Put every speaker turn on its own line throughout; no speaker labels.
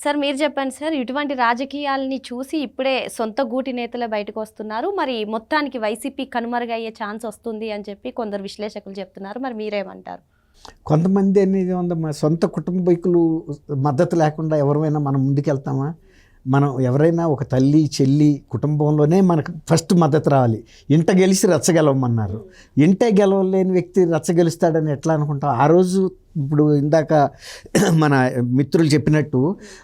Sir మీరు చెప్పండి sir ఇటువంటి రాజకీయాలని చూసి ఇప్పుడే సొంత గూటి నేతలే బయటకు వస్తున్నారు. మరి మొత్తానికి వైసీపీ కనుమరుగయ్యే ఛాన్స్ వస్తుంది అని చెప్పి కొందరు విశ్లేషకులు చెప్తున్నారు. మరి మీరేమంటారు?
కొంతమంది అనేది ఉందమ్మా సొంత కుటుంబీకులు మద్దతు లేకుండా ఎవరైనా మనం ముందుకెళ్తామా? మనం ఎవరైనా ఒక తల్లి చెల్లి కుటుంబంలోనే మనకు ఫస్ట్ మద్దతు రావాలి. ఇంట గెలిచి రచ్చగెలవమన్నారు ఇంటే గెలవలేని వ్యక్తి రచ్చగెలుస్తాడని ఎట్లా అనుకుంటాం ఆ రోజు ఇప్పుడు ఇందాక మన మిత్రులు చెప్పినట్టు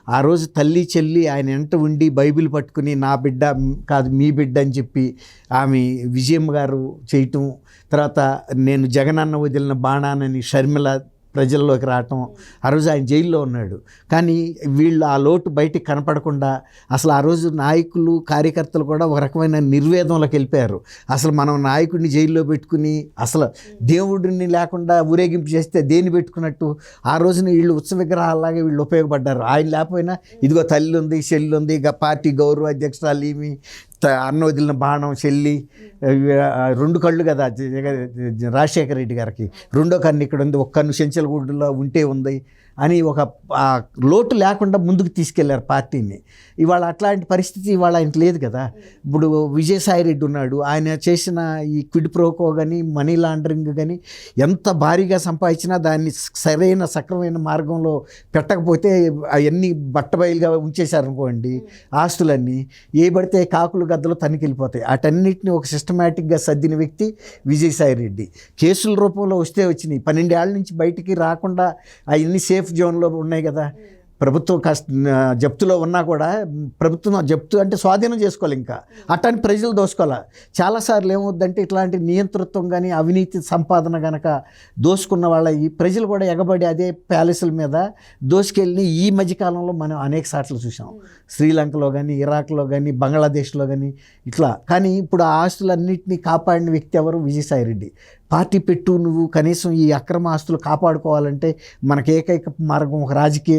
ఆ రోజు తల్లి చెల్లి ఆయన వెంట ఉండి బైబిల్ పట్టుకుని నా బిడ్డ కాదు మీ బిడ్డ అని చెప్పి ఆమె విజయం గారు చేయటం తర్వాత నేను జగనన్న వదిలిన బాణానని షర్మిల ప్రజల్లోకి రావటం. ఆ రోజు ఆయన జైల్లో ఉన్నాడు. కానీ వీళ్ళు ఆ లోటు బయటికి కనపడకుండా అసలు ఆ రోజు నాయకులు కార్యకర్తలు కూడా ఒక రకమైన నిర్వేదంలోకి వెళ్ళిపోయారు. అసలు మనం నాయకుడిని జైల్లో పెట్టుకుని అసలు దేవుడిని లేకుండా ఊరేగింపు చేస్తే దేన్ని పెట్టుకున్నట్టు ఆ రోజున వీళ్ళు ఉత్సవ విగ్రహాలాగే వీళ్ళు ఉపయోగపడ్డారు. ఆయన లేకపోయినా ఇదిగో తల్లి ఉంది చెల్లి ఉంది పార్టీ గౌరవ అధ్యక్షురాలు ఏమి అన్న వదిలిన బాణం చెల్లి రెండు కళ్ళు కదా రాజశేఖర రెడ్డి గారికి. రెండో కన్ను ఇక్కడ ఉంది ఒక్క కన్ను చెంచలగూడులో ఉంటే ఉంది. అని ఒక లోటు లేకుండా ముందుకు తీసుకెళ్ళారు పార్టీని. ఇవాళ అట్లాంటి పరిస్థితి ఇవాళ ఆయనకి లేదు కదా. ఇప్పుడు విజయసాయి రెడ్డి ఉన్నాడు. ఆయన చేసిన ఈ క్విడ్ ప్రోకో కానీ మనీ లాండరింగ్ కానీ ఎంత భారీగా సంపాదించినా దాన్ని సరైన సక్రమైన మార్గంలో పెట్టకపోతే అవన్నీ బట్టబయలుగా ఉంచేశారనుకోండి ఆస్తులన్నీ ఏ పడితే కాకులు గద్దలు తనికెళ్ళిపోతాయి. వాటన్నిటిని ఒక సిస్టమేటిక్గా సర్దిన వ్యక్తి విజయసాయి రెడ్డి. కేసుల రూపంలో వస్తే వచ్చినాయి. పన్నెండేళ్ళ నుంచి బయటికి రాకుండా అవన్నీ సేఫ్ జోన్లో ఉన్నాయి కదా. ప్రభుత్వం కష్ట జప్తులో ఉన్నా కూడా ప్రభుత్వం జప్తు అంటే స్వాధీనం చేసుకోవాలి ఇంకా. అట్టని ప్రజలు దోసుకోవాలి? చాలాసార్లు ఏమవుద్దంటే ఇట్లాంటి నియంతృత్వం కానీ అవినీతి సంపాదన కనుక దోసుకున్న వాళ్ళ ఈ ప్రజలు కూడా ఎగబడి అదే ప్యాలెస్ల మీద దోసుకెళ్ళి ఈ మధ్యకాలంలో మనం అనేక సార్లు చూసాం శ్రీలంకలో కానీ ఇరాక్లో కానీ బంగ్లాదేశ్లో కానీ ఇట్లా. కానీ ఇప్పుడు ఆ ఆస్తులన్నింటినీ కాపాడిన వ్యక్తి ఎవరు? విజయసాయి రెడ్డి. పార్టీ పెట్టు నువ్వు కనీసం ఈ అక్రమ ఆస్తులు కాపాడుకోవాలంటే మనకి ఏకైక మార్గం ఒక రాజకీయ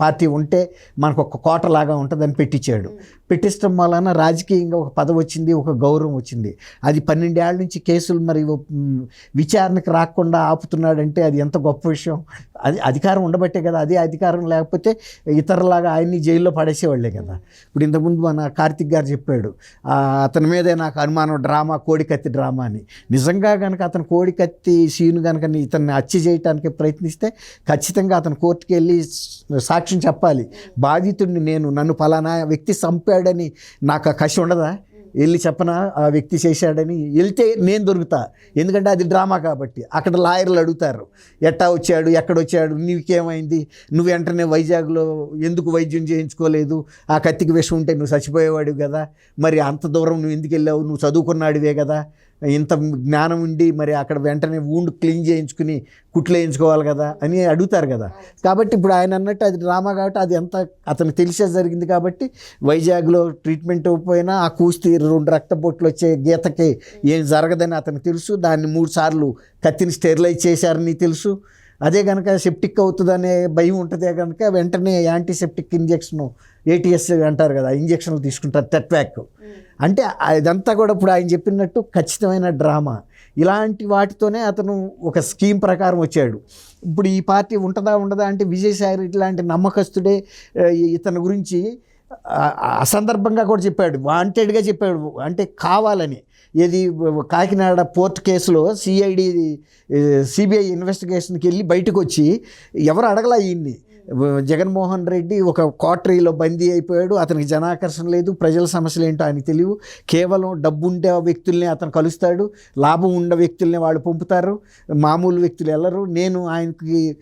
పార్టీ ఉంటే మనకు ఒక కోటలాగా ఉంటుందని పెట్టించాడు. పెట్టించడం వలన రాజకీయంగా ఒక పదవి వచ్చింది ఒక గౌరవం వచ్చింది. అది పన్నెండేళ్ళ నుంచి కేసులు మరి విచారణకు రాకుండా ఆపుతున్నాడంటే అది ఎంత గొప్ప విషయం. అది అధికారం ఉండబట్టే కదా అదే అధికారం లేకపోతే ఇతరులాగా ఆయన్ని జైల్లో పడేసేవాళ్ళే కదా. ఇప్పుడు ఇంతకుముందు మన కార్తిక్ గారు చెప్పాడు అతని మీదే నాకు అనుమానం డ్రామా కోడికత్తి డ్రామా అని. నిజంగా కనుక అతను కోడికత్తి సీను కనుక ఇతన్ని హత్య చేయడానికి ప్రయత్నిస్తే ఖచ్చితంగా అతను కోర్టుకి వెళ్ళి సాక్ష్యం చెప్పాలి. బాధితుడిని నేను నన్ను ఫలానా వ్యక్తి చంపాడని నాకు ఆ కసి ఉండదా? వెళ్ళి చెప్పనా? ఆ వ్యక్తి చేశాడని వెళ్తే నేను దొరుకుతా. ఎందుకంటే అది డ్రామా కాబట్టి. అక్కడ లాయర్లు అడుగుతారు. ఎట్టా వచ్చాడు? ఎక్కడ వచ్చాడు? నీకేమైంది? నువ్వు వెంటనే వైజాగ్లో ఎందుకు వైద్యం చేయించుకోలేదు? ఆ కత్తికి విషం ఉంటే నువ్వు చచ్చిపోయేవాడివి కదా? మరి అంత దూరం నువ్వు ఎందుకు వెళ్ళావు? నువ్వు చదువుకున్నాడివే కదా? ఇంత జ్ఞానం ఉండి మరి అక్కడ వెంటనే వూండ్ క్లీన్ చేయించుకుని కుట్లు వేయించుకోవాలి కదా అని అడుగుతారు కదా. కాబట్టి ఇప్పుడు ఆయన అన్నట్టు అది డ్రామా కాబట్టి అది ఎంత అతనికి తెలిసే జరిగింది కాబట్టి వైజాగ్లో ట్రీట్మెంట్ ఇవ్వకపోయినా ఆ కూస్తి రెండు రక్తపోట్లు వచ్చే గీతకి ఏం జరగదని అతనికి తెలుసు. దాన్ని మూడు సార్లు కత్తిని స్టెరిలైజ్ చేశారని తెలుసు. అదే కనుక సెప్టిక్ అవుతుందనే భయం ఉంటుందే కనుక వెంటనే యాంటీసెప్టిక్ ఇంజెక్షన్ ఏటీఎస్ అంటారు కదా ఇంజెక్షన్లు తీసుకుంటారు టెట్వాక్ అంటే ఇదంతా కూడా ఇప్పుడు ఆయన చెప్పినట్టు ఖచ్చితమైన డ్రామా. ఇలాంటి వాటితోనే అతను ఒక స్కీమ్ ప్రకారం వచ్చాడు. ఇప్పుడు ఈ పార్టీ ఉంటుందా ఉండదా అంటే విజయసాయి రెడ్డి లాంటి నమ్మకస్తుడే ఇతని గురించి అసందర్భంగా కూడా చెప్పాడు. వాంటెడ్గా చెప్పాడు. అంటే కావాలని. ఏది కాకినాడ పోర్ట్ కేసులో C I D C B I ఇన్వెస్టిగేషన్కి వెళ్ళి బయటకు వచ్చి ఎవరు అడగలా ఈయన్ని? జగన్మోహన్ రెడ్డి ఒక క్వార్టరీలో బందీ అయిపోయాడు. అతనికి జనాకర్షణ లేదు ప్రజల సమస్యలు ఏంటో అని తెలియవు. కేవలం డబ్బు ఉండే వ్యక్తుల్ని అతను కలుస్తాడు. లాభం ఉన్న వ్యక్తుల్ని వాళ్ళు పంపుతారు. మామూలు వ్యక్తులు వెళ్ళరు నేను ఆయనకి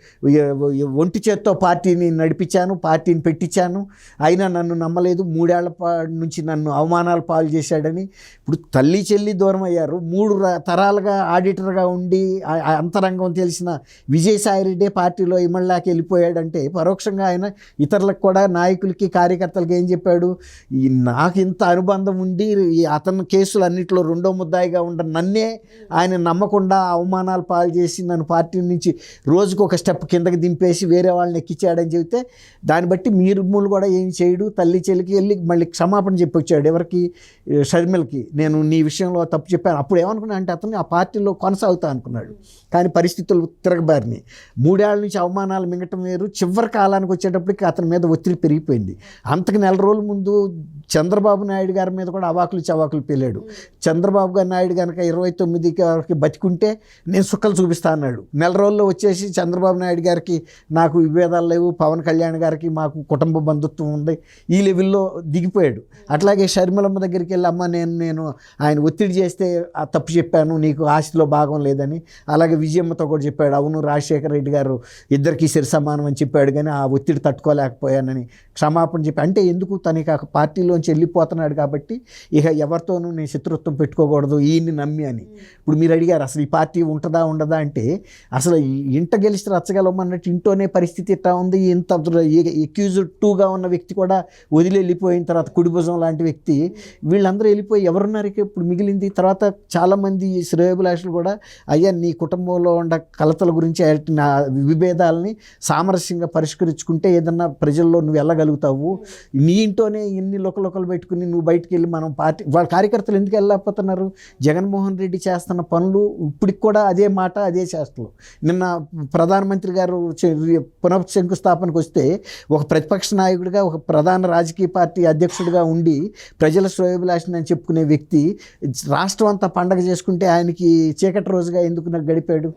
ఒంటి చేత్తో పార్టీని నడిపించాను పార్టీని పెట్టించాను. అయినా నన్ను నమ్మలేదు. మూడేళ్ళ నుంచి నన్ను అవమానాలు పాలు చేశాడని. ఇప్పుడు తల్లి చెల్లి దూరం అయ్యారు. మూడు తరాలుగా ఆడిటర్గా ఉండి అంతరంగం తెలిసిన విజయసాయి రెడ్డి పార్టీలో ఇమళ్ళాకి వెళ్ళిపోయాడంటే పరోక్షంగా ఆయన ఇతరులకు కూడా నాయకులకి కార్యకర్తలకి ఏం చెప్పాడు? ఈ నాకు ఇంత అనుబంధం ఉండి ఈ అతని కేసులు అన్నింటిలో రెండో ముద్దాయిగా ఉండ నన్నే ఆయన నమ్మకుండా అవమానాలు పాలు చేసి నన్ను పార్టీ నుంచి రోజుకు ఒక స్టెప్ కిందకి దింపేసి వేరే వాళ్ళని ఎక్కించాడని చెబితే దాన్ని బట్టి మీరు మూలు కూడా ఏం చేయడు. తల్లి చెల్లికి వెళ్ళి మళ్ళీ క్షమాపణ చెప్పి వచ్చాడు. ఎవరికి? షర్మిలకి. నేను నీ విషయంలో తప్పు చెప్పాను. అప్పుడు ఏమనుకున్నా అంటే అతను ఆ పార్టీలో కొనసాగుతా అనుకున్నాడు. కానీ పరిస్థితులు తిరగబారిని మూడేళ్ళ నుంచి అవమానాలు మింగటం వేరు. చివరి చివరి కాలానికి వచ్చేటప్పటికి అతని మీద ఒత్తిడి పెరిగిపోయింది. అంతకు నెల రోజుల ముందు చంద్రబాబు నాయుడు గారి మీద కూడా అవాకులు చవాకులు పేలాడు. చంద్రబాబు గారి నాయుడు కనుక ఇరవై తొమ్మిదికి వరకు బతికుంటే నేను సుక్కలు చూపిస్తా అన్నాడు. నెల రోజుల్లో వచ్చేసి చంద్రబాబు నాయుడు గారికి నాకు విభేదాలు లేవు పవన్ కళ్యాణ్ గారికి మాకు కుటుంబ బంధుత్వం ఉంది ఈ లెవెల్లో దిగిపోయాడు. అట్లాగే షర్మిలమ్మ దగ్గరికి వెళ్ళి అమ్మ నేను నేను ఆయన ఒత్తిడి చేస్తే ఆ తప్పు చెప్పాను నీకు ఆస్తిలో భాగం లేదని. అలాగే విజయమ్మతో కూడా చెప్పాడు అవును రాజశేఖర రెడ్డి గారు ఇద్దరికి సరి సమానం అని చెప్పాడు. కానీ ఆ ఒత్తిడి తట్టుకోలేకపోయానని క్షమాపణ చెప్పి అంటే ఎందుకు తనకి ఆ పార్టీలోంచి వెళ్ళిపోతున్నాడు కాబట్టి ఇక ఎవరితోనూ నేను శత్రుత్వం పెట్టుకోకూడదు ఈయన్ని నమ్మి అని. ఇప్పుడు మీరు అడిగారు అసలు ఈ పార్టీ ఉంటుందా ఉండదా అంటే అసలు ఇంట గెలిస్తే రచ్చగలమన్నట్టు ఇంట్లోనే పరిస్థితి ఎట్లా ఉంది? ఇంత ఎక్యూజ్డ్ టూగా ఉన్న వ్యక్తి కూడా వదిలి వెళ్ళిపోయిన తర్వాత కుడిభుజం లాంటి వ్యక్తి వీళ్ళందరూ వెళ్ళిపోయి ఎవరున్నారు ఇప్పుడు మిగిలింది తర్వాత చాలామంది శ్రేయోభిలాషులు కూడా అయ్యా నీ కుటుంబంలో ఉన్న కలతల గురించి నా విభేదాలని సామరస్యంగా పరిష్కరించుకుంటే ఏదన్నా ప్రజల్లో నువ్వు వెళ్ళగలుగుతావు. నీ ఇంట్లోనే ఇన్ని లోకలోకలు పెట్టుకుని నువ్వు బయటికి వెళ్ళి మనం పార్టీ వాళ్ళ కార్యకర్తలు ఎందుకు వెళ్ళలేకపోతున్నారు? జగన్మోహన్ రెడ్డి చేస్తున్న పనులు ఇప్పటికి కూడా అదే మాట అదే చేష్టలు. నిన్న ప్రధానమంత్రి గారు పునః శంకుస్థాపనకు వస్తే ఒక ప్రతిపక్ష నాయకుడిగా ఒక ప్రధాన రాజకీయ పార్టీ అధ్యక్షుడిగా ఉండి ప్రజల శ్రేయోభిలాషిని అని చెప్పుకునే వ్యక్తి రాష్ట్రం అంతా పండగ చేసుకుంటే ఆయనకి చీకటి రోజుగా ఎందుకు నాకు గడిపాడు?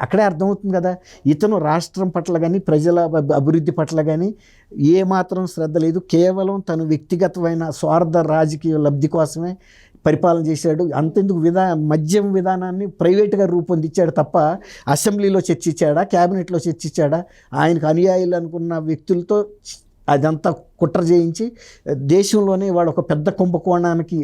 అక్కడే అర్థమవుతుంది కదా. ఇతను రాష్ట్రం పట్ల కానీ ప్రజల అభివృద్ధి పట్ల కానీ ఏమాత్రం శ్రద్ధ లేదు. కేవలం తను వ్యక్తిగతమైన స్వార్థ రాజకీయ లబ్ధి కోసమే పరిపాలన చేశాడు. అంతెందుకు విధా మద్యం విధానాన్ని ప్రైవేట్గా రూపొందించాడు తప్ప అసెంబ్లీలో చర్చించాడా క్యాబినెట్లో చర్చించాడా? ఆయనకు అనుయాయులు అనుకున్న వ్యక్తులతో అదంతా కుట్ర చేయించి దేశంలోనే వాడు ఒక పెద్ద కుంభకోణానికి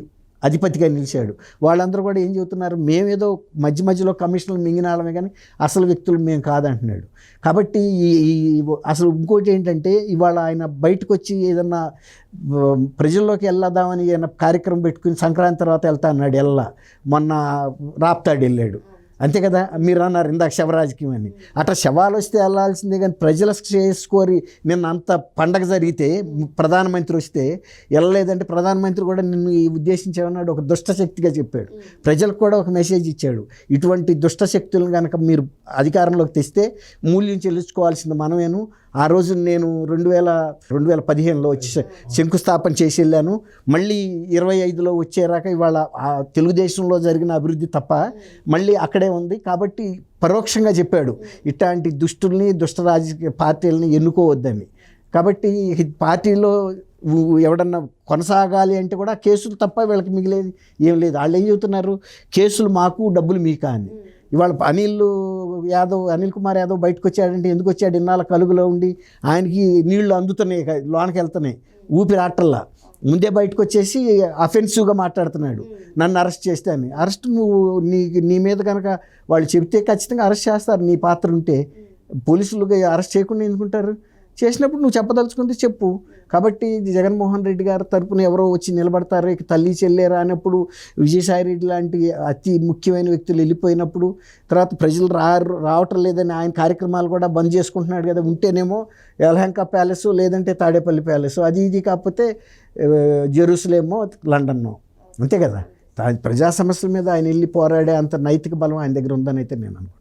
అధిపతిగా నిలిచాడు. వాళ్ళందరూ కూడా ఏం చెబుతున్నారు? మేమేదో మధ్య మధ్యలో కమిషన్లు మింగినాడమే కానీ అసలు వ్యక్తులు మేము కాదంటున్నాడు. కాబట్టి ఈ అసలు ఇంకోటి ఏంటంటే ఇవాళ ఆయన బయటకు వచ్చి ఏదన్నా ప్రజల్లోకి వెళ్ళదామని ఏదైనా కార్యక్రమం పెట్టుకుని సంక్రాంతి తర్వాత వెళ్తా అన్నాడు వెళ్ళా మొన్న రాప్తాడు వెళ్ళాడు. అంతే కదా? మీరు అన్నారు ఇందాక శవరాజకీయం అని అట్లా శవాలు వస్తే వెళ్ళాల్సిందే కానీ ప్రజల చేసుకోరి నిన్న అంత పండగ జరిగితే ప్రధానమంత్రి వస్తే వెళ్ళలేదంటే ప్రధానమంత్రి కూడా నిన్ను ఈ ఉద్దేశించేమన్నాడు ఒక దుష్ట శక్తిగా చెప్పాడు. ప్రజలకు కూడా ఒక మెసేజ్ ఇచ్చాడు. ఇటువంటి దుష్ట శక్తులను కనుక మీరు అధికారంలోకి తెస్తే మూల్యం చెల్లించుకోవాల్సింది మనమేను. ఆ రోజు నేను రెండు వేల రెండు వేల పదిహేనులో వచ్చి శ- శంకుస్థాపన చేసి వెళ్ళాను. మళ్ళీ ఇరవై ఐదులో వచ్చేరాక ఇవాళ ఆ తెలుగుదేశంలో జరిగిన అభివృద్ధి తప్ప మళ్ళీ అక్కడే ఉంది. కాబట్టి పరోక్షంగా చెప్పాడు ఇట్లాంటి దుష్టుల్ని దుష్ట రాజకీయ పార్టీలని ఎన్నుకోవద్దని. కాబట్టి పార్టీలో ఎవడన్నా కొనసాగాలి అంటే కూడా కేసులు తప్ప వీళ్ళకి మిగిలేదు ఏం లేదు. వాళ్ళు ఏం చెబుతున్నారు? కేసులు మాకు డబ్బులు మీకా అని. ఇవాళ అనిల్ యాదవ్ అనిల్ కుమార్ యాదవ్ బయటకు వచ్చాడంటే ఎందుకు వచ్చాడు ఇన్నాళ్ళ కలుగులో ఉండి ఆయనకి నీళ్ళు అందుతున్నాయి లోనకి వెళ్తున్నాయి ఊపిరి ఆటల్లా. ముందే బయటకు వచ్చేసి అఫెన్సివ్గా మాట్లాడుతున్నాడు. నన్ను అరెస్ట్ చేస్తే అని. అరెస్ట్ నువ్వు నీ నీ మీద కనుక వాళ్ళు చెబితే ఖచ్చితంగా అరెస్ట్ చేస్తారు. నీ పాత్ర ఉంటే పోలీసులు అరెస్ట్ చేయకుండా ఎందుకుంటారు? చేసినప్పుడు నువ్వు చెప్పదలుచుకుంది చెప్పు. కాబట్టి జగన్మోహన్ రెడ్డి గారి తరపున ఎవరో వచ్చి నిలబడతారు తల్లి చెల్లేరా అన్నప్పుడు విజయసాయి రెడ్డి లాంటి అతి ముఖ్యమైన వ్యక్తులు వెళ్ళిపోయినప్పుడు తర్వాత ప్రజలు రా రావటం లేదని ఆయన కార్యక్రమాలు కూడా బంద్ చేసుకుంటున్నాడు కదా ఉంటేనేమో యలహంక ప్యాలెస్ లేదంటే తాడేపల్లి ప్యాలెస్. అది ఇది కాకపోతే జెరూసలేమో లండన్నో. అంతే కదా? ప్రజా సమస్యల మీద ఆయన వెళ్ళి పోరాడే అంత నైతిక బలం ఆయన దగ్గర ఉందని అయితే నేను అనుకుంటున్నాను.